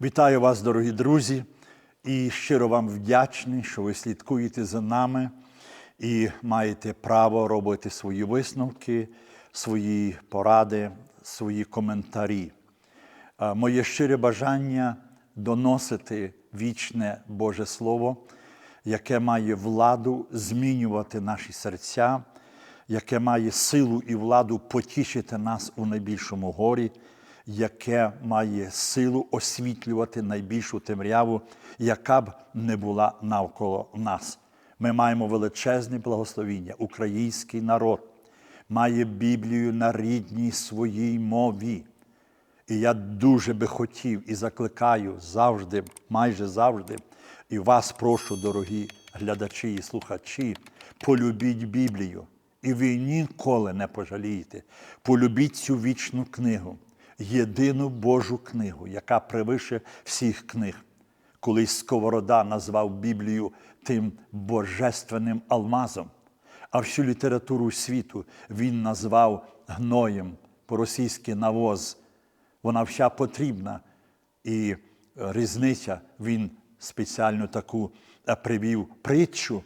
Вітаю вас, дорогі друзі, і щиро вам вдячний, що ви слідкуєте за нами і маєте право робити свої висновки, свої поради, свої коментарі. Е, Моє щире бажання доносити вічне Боже Слово, яке має владу змінювати наші серця, яке має силу і владу потішити нас у найбільшому горі, яке має силу освітлювати найбільшу темряву, яка б не була навколо нас. Ми маємо величезне благословіння. Український народ має Біблію на рідній своїй мові. І я дуже би хотів і закликаю завжди, майже завжди, і вас прошу, дорогі глядачі і слухачі, полюбіть Біблію. І ви ніколи не пожалієте. Полюбіть цю вічну книгу, єдину Божу книгу, яка превише всіх книг. Колись Сковорода назвав Біблію тим божественним алмазом, а всю літературу світу він назвав гноєм, по-російськи навоз. Вона вся потрібна. І різниця, він спеціально таку е, привів притчу,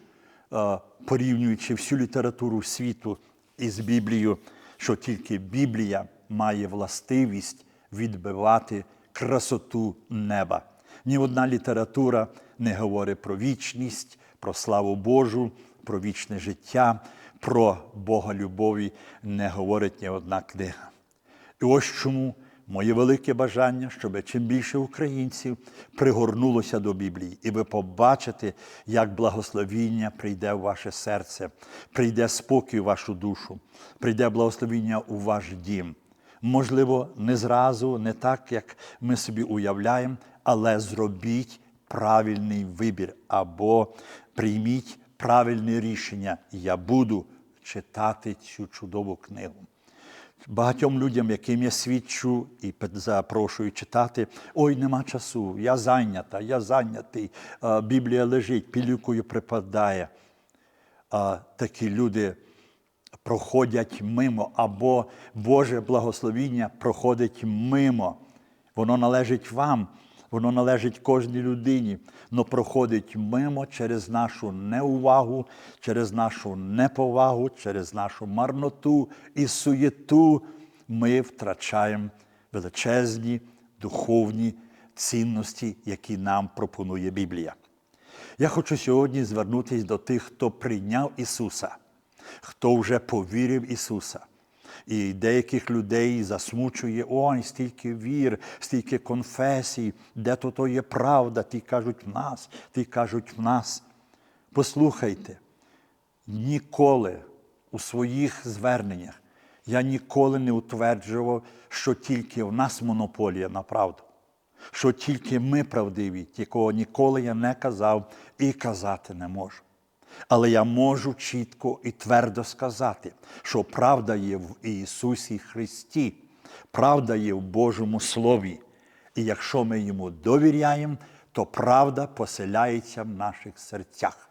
е, порівнюючи всю літературу світу із Біблією, що тільки Біблія має властивість відбивати красоту неба. Ні одна література не говорить про вічність, про славу Божу, про вічне життя, про Бога любові не говорить ні одна книга. І ось чому моє велике бажання, щоб чим більше українців пригорнулося до Біблії, і ви побачите, як благословіння прийде в ваше серце, прийде спокій у вашу душу, прийде благословіння у ваш дім. Можливо, не зразу, не так, як ми собі уявляємо, але зробіть правильний вибір або прийміть правильне рішення. Я буду читати цю чудову книгу. Багатьом людям, яким я свідчу і запрошую читати, ой, нема часу, я зайнята, я зайнятий, Біблія лежить, пілюкою припадає. Такі люди проходять мимо, або Боже благословіння проходить мимо. Воно належить вам, воно належить кожній людині, але проходить мимо через нашу неувагу, через нашу неповагу, через нашу марноту і суєту. Ми втрачаємо величезні духовні цінності, які нам пропонує Біблія. Я хочу сьогодні звернутися до тих, хто прийняв Ісуса, хто вже повірив Ісуса. І деяких людей засмучує, ой, стільки вір, стільки конфесій, де то то є правда, ті кажуть в нас, ті кажуть в нас. Послухайте, ніколи у своїх зверненнях я ніколи не утверджував, що тільки в нас монополія на правду, що тільки ми правдиві, якого ніколи я не казав і казати не можу. Але я можу чітко і твердо сказати, що правда є в Ісусі Христі, правда є в Божому Слові. І якщо ми йому довіряємо, то правда поселяється в наших серцях.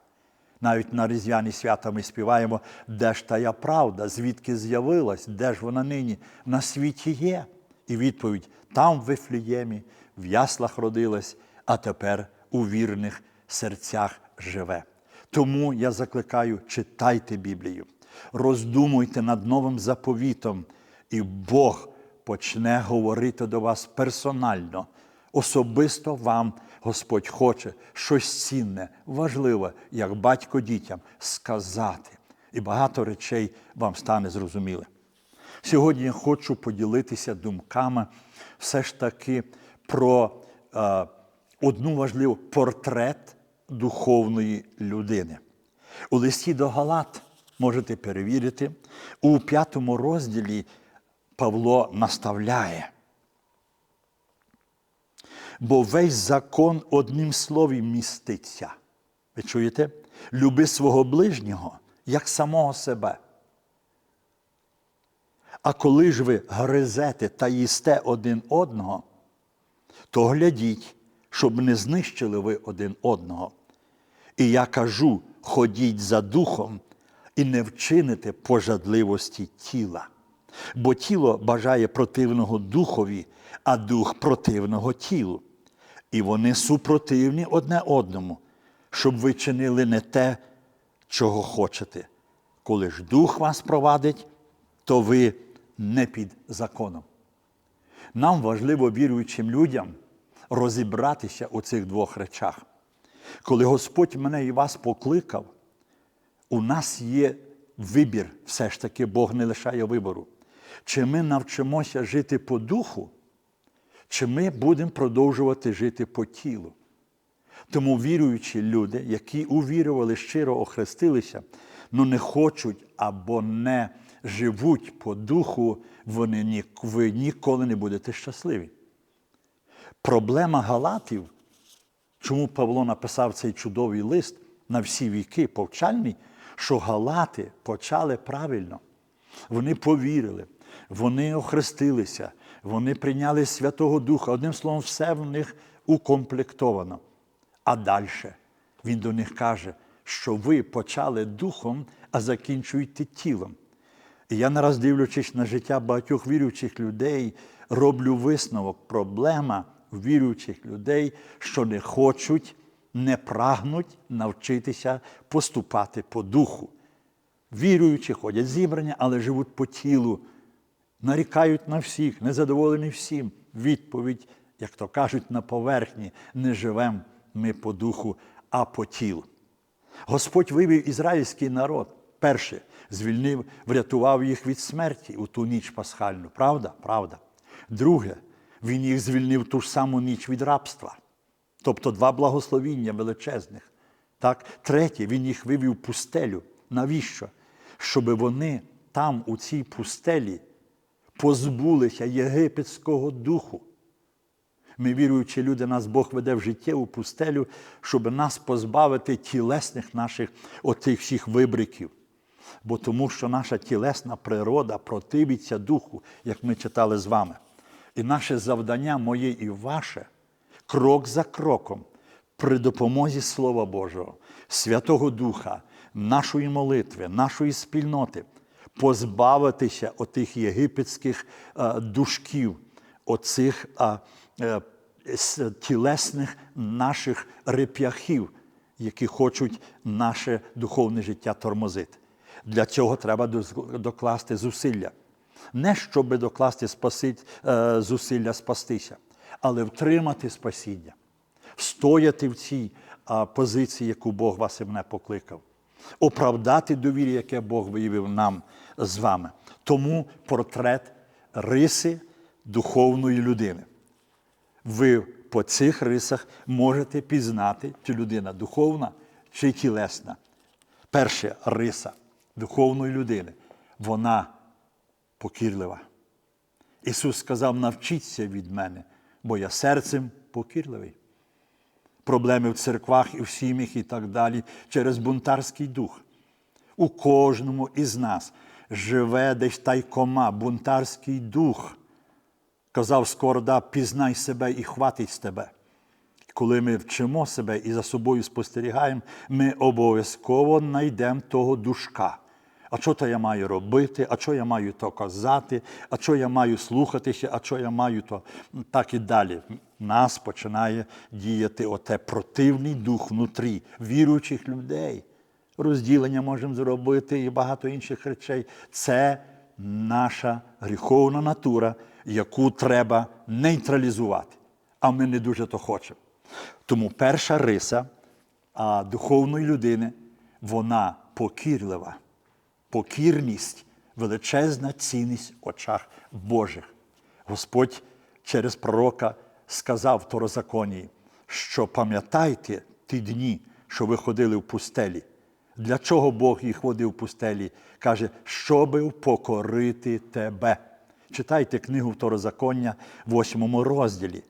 Навіть на різдвяні свята ми співаємо, де ж тая правда, звідки з'явилась, де ж вона нині на світі є. І відповідь там в Вифліємі, в яслах родилась, а тепер у вірних серцях живе. Тому я закликаю, читайте Біблію, роздумуйте над новим заповітом, і Бог почне говорити до вас персонально. Особисто вам Господь хоче щось цінне, важливе, як батько дітям, сказати. І багато речей вам стане зрозуміле. Сьогодні я хочу поділитися думками все ж таки про е, одну важливу портрет духовної людини. У листі до Галат можете перевірити, у п'ятому розділі Павло наставляє. Бо весь закон одним словом міститься. Ви чуєте? Люби свого ближнього як самого себе. А коли ж ви гризете та їсте один одного, то глядіть, щоб не знищили ви один одного. І я кажу: ходіть за духом і не вчините пожадливості тіла. Бо тіло бажає противного духові, а дух противного тілу. і вони супротивні одне одному, щоб ви чинили не те, чого хочете. Коли ж дух вас провадить, то ви не під законом. Нам важливо віруючим людям розібратися у цих двох речах. Коли Господь мене і вас покликав, у нас є вибір, все ж таки Бог не лишає вибору. Чи ми навчимося жити по духу, чи ми будемо продовжувати жити по тілу. Тому віруючі люди, які увірували, щиро охрестилися, ну не хочуть або не живуть по духу, вони ви ніколи не будете щасливі. Проблема галатів, чому Павло написав цей чудовий лист на всі віки, повчальний, що галати почали правильно. Вони повірили, вони охрестилися, вони прийняли Святого Духа. Одним словом, все в них укомплектовано. А далі він до них каже, що ви почали духом, а закінчуєте тілом. І я нараз дивлячись на життя багатьох віруючих людей, роблю висновок. Проблема віруючих людей, що не хочуть, не прагнуть навчитися поступати по духу. Віруючі ходять зібрання, але живуть по тілу, нарікають на всіх, незадоволені всім. Відповідь, як то кажуть, на поверхні не живемо ми по духу, а по тілу. Господь вивів ізраїльський народ. Перше, звільнив, врятував їх від смерті у ту ніч пасхальну. Правда? Правда. Друге, він їх звільнив ту ж саму ніч від рабства. Тобто два благословіння величезних. Так? Третє, він їх вивів пустелю. Навіщо? Щоб вони там, у цій пустелі, позбулися єгипетського духу. Ми, віруючі люди, нас Бог веде в життєву пустелю, щоб нас позбавити тілесних наших отих всіх вибриків. Бо тому що наша тілесна природа противиться духу, як ми читали з вами. І наше завдання, моє і ваше, крок за кроком, при допомозі Слова Божого, Святого Духа, нашої молитви, нашої спільноти, позбавитися отих єгипетських е, душків, оцих е, е, тілесних наших реп'яхів, які хочуть наше духовне життя тормозити. Для цього треба докласти зусилля. Не щоб докласти спасить, е, зусилля спастися, але втримати спасіння, стояти в цій позиції, яку Бог вас і мене покликав, оправдати довір'я, яке Бог виявив нам з вами. Тому портрет риси духовної людини. Ви по цих рисах можете пізнати, чи людина духовна, чи тілесна. Перша риса духовної людини вона покірлива. Ісус сказав: навчіться від мене, бо я серцем покірливий. Проблеми в церквах і в сім'ях і так далі через бунтарський дух. У кожному із нас живе десь тайкома бунтарський дух. Казав Скорода, пізнай себе і хватить з тебе. Коли ми вчимо себе і за собою спостерігаємо, ми обов'язково знайдемо того душка. А що то я маю робити, а що я маю то казати, а що я маю слухатися, а що я маю то так і далі. Нас починає діяти оте противний дух внутрі віруючих людей. Розділення можемо зробити і багато інших речей. Це наша гріховна натура, яку треба нейтралізувати. А ми не дуже то хочемо. Тому перша риса духовної людини, вона покірлива. Покірність величезна цінність в очах Божих. Господь через пророка сказав в Торозаконії, що пам'ятайте ті дні, що ви ходили в пустелі. Для чого Бог їх водив в пустелі? Каже, щоби покорити тебе. Читайте книгу Второзаконня в 8 розділі.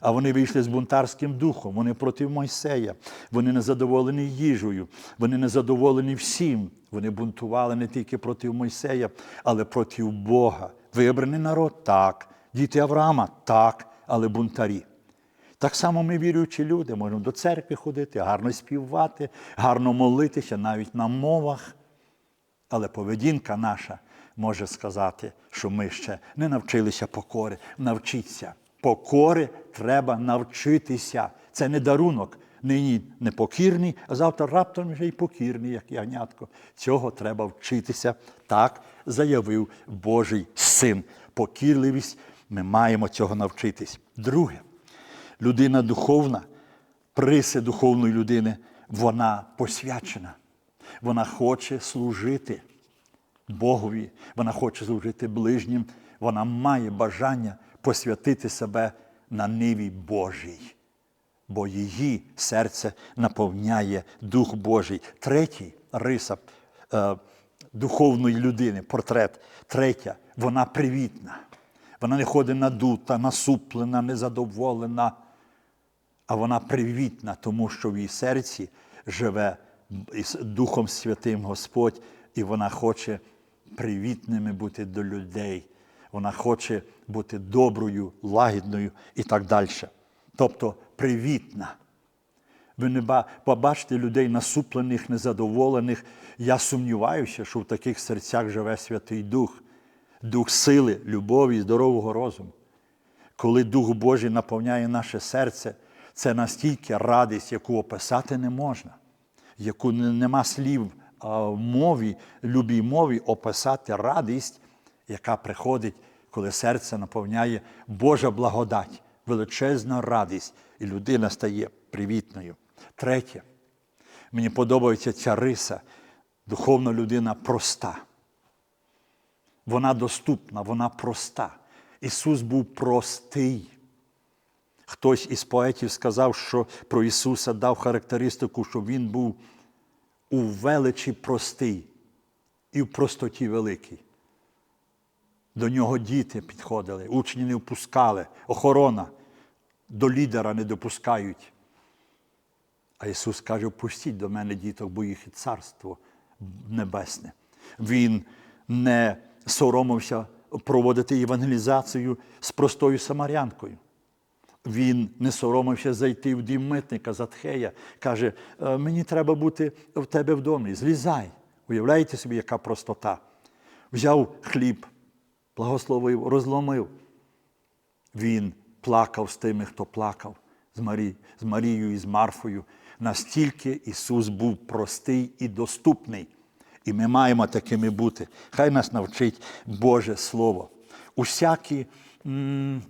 А вони вийшли з бунтарським духом, вони проти Мойсея, вони не задоволені їжею, вони не задоволені всім. Вони бунтували не тільки проти Мойсея, але проти Бога. Вибраний народ так, діти Авраама так, але бунтарі. Так само ми, віруючі люди, можемо до церкви ходити, гарно співати, гарно молитися навіть на мовах. Але поведінка наша може сказати, що ми ще не навчилися покори. Навчіться, Покори треба навчитися. Це не дарунок. Нині непокірний, а завтра раптом вже й покірний, як ягнятко. Цього треба вчитися. Так заявив Божий син. Покірливість ми маємо цього навчитись. Друге, людина духовна, приси духовної людини, вона посвячена. Вона хоче служити Богові, вона хоче служити ближнім, вона має бажання посвятити себе на ниві Божій, бо її серце наповняє Дух Божий. Третій риса е, духовної людини, портрет. Третя, вона привітна. Вона не ходить надута, насуплена, незадоволена, а вона привітна, тому що в її серці живе Духом Святим Господь, і вона хоче привітними бути до людей. Вона хоче бути доброю, лагідною і так далі. Тобто привітна. Ви не побачите людей насуплених, незадоволених. Я сумніваюся, що в таких серцях живе Святий Дух, дух сили, любові, здорового розуму. Коли Дух Божий наповняє наше серце, це настільки радість, яку описати не можна, яку нема слів в мові, любій мові описати радість, яка приходить, коли серце наповняє Божа благодать, величезна радість, і людина стає привітною. Третє, мені подобається ця риса, духовна людина проста. Вона доступна, вона проста. Ісус був простий. Хтось із поетів сказав, що про Ісуса дав характеристику, що Він був у величі простий і в простоті великий. До нього діти підходили, учні не впускали, охорона до лідера не допускають. А Ісус каже: впустіть до мене діток, бо їх і царство небесне. Він не соромився проводити евангелізацію з простою самарянкою. Він не соромився зайти в дім митника Затхея. Каже, «Е, мені треба бути в тебе в. Злізай. Уявляєте собі, яка простота. Взяв хліб, благословив, розломив. Він плакав з тими, хто плакав, з, Марі, з Марією і з Марфою. Настільки Ісус був простий і доступний. І ми маємо такими бути. Хай нас навчить Боже Слово. Усякі м,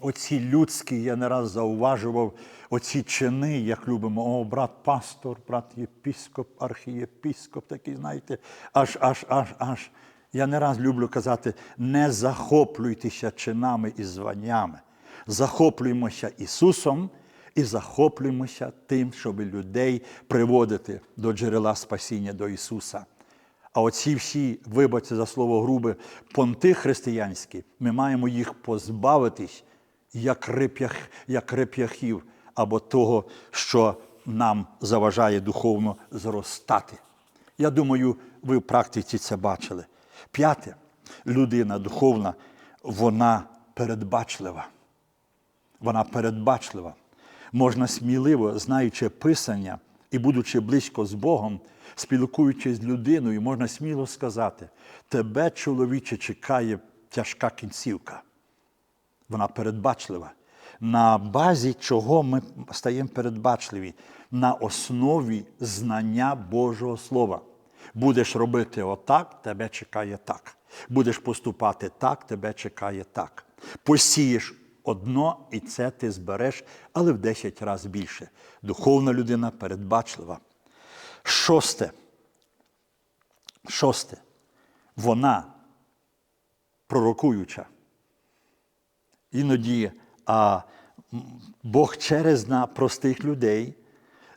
оці людські, я не раз зауважував, оці чини, як любимо, о, брат пастор, брат єпіскоп, архієпіскоп, такий, знаєте, аж, аж, аж, аж. Я не раз люблю казати, не захоплюйтеся чинами і званнями. Захоплюємося Ісусом і захоплюємося тим, щоб людей приводити до джерела спасіння до Ісуса. А оці всі, вибачте за слово грубе, понти християнські, ми маємо їх позбавитись як, реп'ях, як реп'яхів або того, що нам заважає духовно зростати. Я думаю, ви в практиці це бачили. П'яте, людина духовна, вона передбачлива. Вона передбачлива. Можна сміливо, знаючи Писання і будучи близько з Богом, спілкуючись з людиною, можна сміло сказати: тебе, чоловіче, чекає тяжка кінцівка. Вона передбачлива. На базі чого ми стаємо передбачливі? На основі знання Божого Слова. Будеш робити отак, тебе чекає так. Будеш поступати так, тебе чекає так. Посієш одно, і це ти збереш, але в 10 разів більше. Духовна людина передбачлива. Шосте. Шосте. Вона пророкуюча. Іноді а, Бог через на простих людей,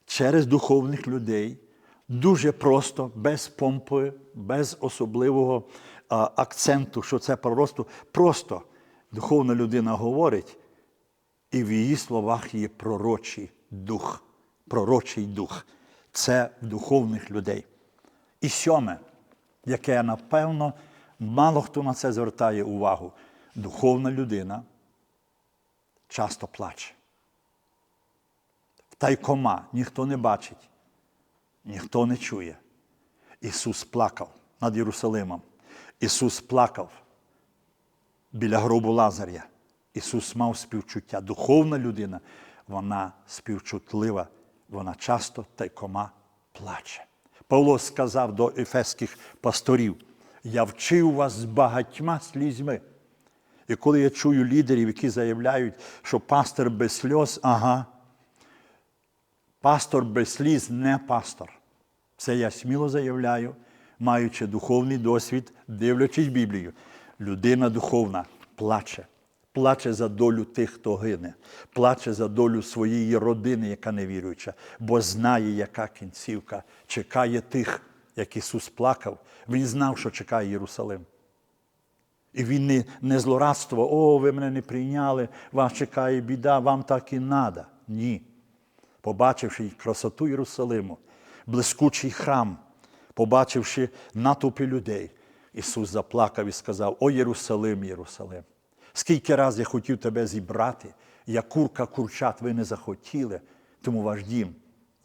через духовних людей, дуже просто, без помпи, без особливого а, акценту, що це пророцтво, просто духовна людина говорить, і в її словах є пророчий дух. Пророчий дух. Це в духовних людей. І сьоме, яке, напевно, мало хто на це звертає увагу. Духовна людина часто плаче. Тайкома ніхто не бачить, ніхто не чує. Ісус плакав над Єрусалимом. Ісус плакав біля гробу Лазаря. Ісус мав співчуття. Духовна людина, вона співчутлива, вона часто тайкома плаче. Павло сказав до ефеських пасторів: Я вчив вас з багатьма слізьми. І коли я чую лідерів, які заявляють, що пастор без сльоз, ага, пастор без сліз не пастор. Це я сміло заявляю, маючи духовний досвід, дивлячись Біблію. Людина духовна плаче. Плаче за долю тих, хто гине, плаче за долю своєї родини, яка невіруюча, бо знає, яка кінцівка чекає тих, як Ісус плакав. Він знав, що чекає Єрусалим. І він не, не злорадство, о, ви мене не прийняли, вас чекає біда, вам так і надо. Ні. Побачивши красоту Єрусалиму, блискучий храм, побачивши натовпи людей, Ісус заплакав і сказав: О Єрусалим, Єрусалим, скільки раз я хотів тебе зібрати, як курка курчат ви не захотіли, тому ваш дім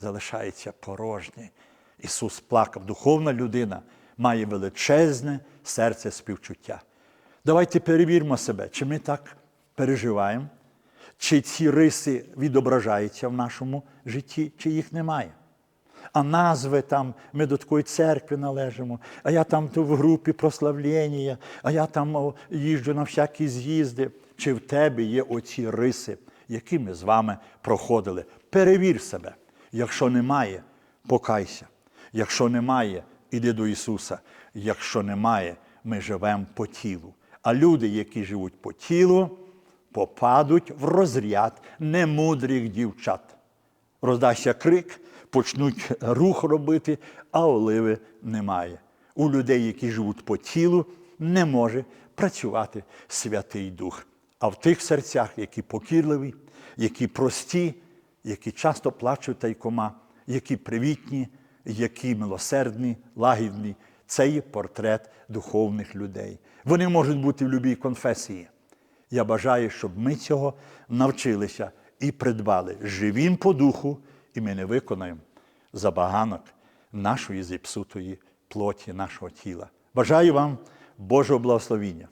залишається порожній. Ісус плакав. Духовна людина має величезне серце співчуття. Давайте перевіримо себе, чи ми так переживаємо, чи ці риси відображаються в нашому житті, чи їх немає. А назви там, ми до такої церкви належимо, а я там в групі прославлення, а я там їжджу на всякі з'їзди. Чи в тебе є оці риси, які ми з вами проходили? Перевір себе. Якщо немає, покайся. Якщо немає, іди до Ісуса. Якщо немає, ми живемо по тілу. А люди, які живуть по тілу, попадуть в розряд немудрих дівчат. Роздасться крик, почнуть рух робити, а оливи немає. У людей, які живуть по тілу, не може працювати Святий Дух. А в тих серцях, які покірливі, які прості, які часто плачуть тайкома, які привітні, які милосердні, лагідні, це є портрет духовних людей. Вони можуть бути в будь-якій конфесії. Я бажаю, щоб ми цього навчилися і придбали. Живім по духу, і ми не виконаємо забаганок нашої зіпсутої плоті, нашого тіла. Бажаю вам Божого благословіння.